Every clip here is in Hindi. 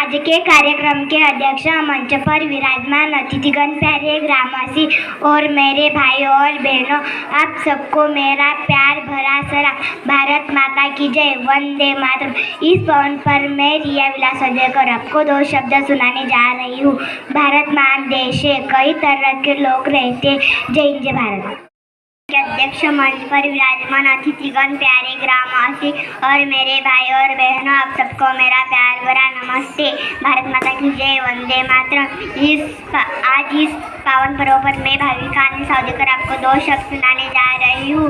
आज के कार्यक्रम के अध्यक्ष मंच पर विराजमान अतिथिगण, प्यारे ग्रामवासी और मेरे भाई और बहनों, आप सबको मेरा प्यार भरा सरा भारत माता की जय। वंदे मातरम। इस पवन पर मैं रिया विलास अजयकर आपको दो शब्द सुनाने जा रही हूँ। भारत महान देश है। कई तरह के लोग रहते जय जय भारत। अध्यक्ष मंच पर विराजमान अतिथिगण प्यारे ग्रामवासी और मेरे भाई और बहनों, आप सबको मेरा प्यार भरा नमस्ते। भारत माता की जय, वंदे मातरम। इस आज इस पावन पर्व पर मैं भाविका ने सौदेकर आपको दो शब्द सुनाने जा रही हूँ।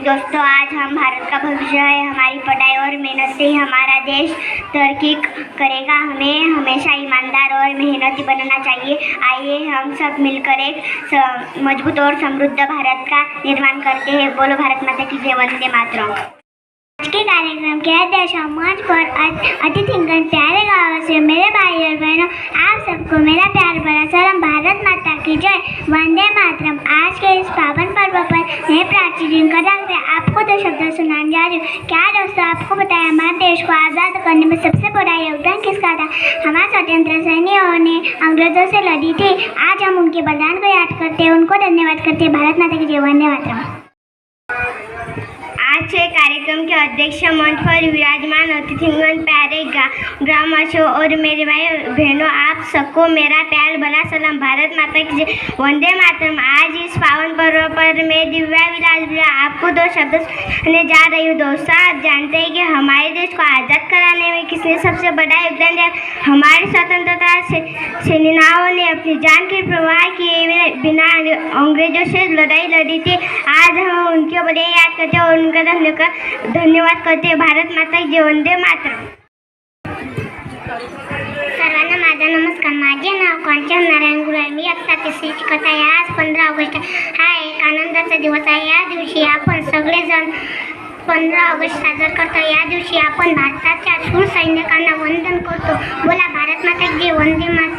दोस्तों, आज हम भारत का भविष्य है, हमारी पढ़ाई और मेहनत से ही हमारा देश तरक्की करेगा। हमें हमेशा ईमानदार और मेहनती बनना चाहिए। आइए हम सब मिलकर एक मज़बूत और समृद्ध भारत का निर्माण करते हैं। बोलो, भारत माता की जय। वंदे मातरम। आज के कार्यक्रम के अध्यक्ष मंच पर अ- अतिथिगण प्यारे गाँव से मेरे भाई और बहनों, आप सबको मेरा प्यार भरा सलाम। भारत माता की जय। वंदे मातरम। आज के इस पावन पर्व पर मैं प्राची जिनकर रंग आपको दो शब्द सुनाने जा रही हूँ। क्या दोस्तों, आपको को आज़ाद करने में सबसे बड़ा योगदान किसका था? हमारे स्वतंत्र सैनिकों ने अंग्रेज़ों से लड़ी थी। आज हम उनके बलिदान को याद करते हैं। उनको धन्यवाद करते हैं। भारत माता की जय। वंदे आज के कार्यक्रम के अध्यक्ष मंच पर विराजमान अतिथिगण प्यारे गा- ग्रामवासियों और मेरे भाई बहनों, आप सबको मेरा प्यार भला सलाम। भारत माता की वंदे मातरम। आज इस पावन पर्व पर मैं दिव्या विराज आपको दो शब्द सुनाने जा रही हूँ। दोस्तों, आप जानते हैं कि हमारे देश को आज़ाद कराने सबसे बड़ा योगदान दिया। हमारे स्वतंत्रता सेनाओं ने अपनी जान की प्रवाह किए बिना- अंग्रेजों से लड़ाई लड़ी थी। आज हम उनके बड़े याद करते हैं और उनका धन्यवाद धन्यवाद करते भारत माता की वंदे मातरम। सर्वांना माझा नमस्कार। माझे नाव कांचन नारायण गुरु आहे मी आत्ता तिसरी शिकत आहे आज पंधरा ऑगस्ट. हा एक आनंदाचा दिवस आहे. या दिवशी आपण सगळेजण पंधरा ऑगस्ट साजरा करतो. या दिवशी आपण भारताच्या शूर सैनिकांना वंदन करतो बोला भारत माता की जय वंदे मातरम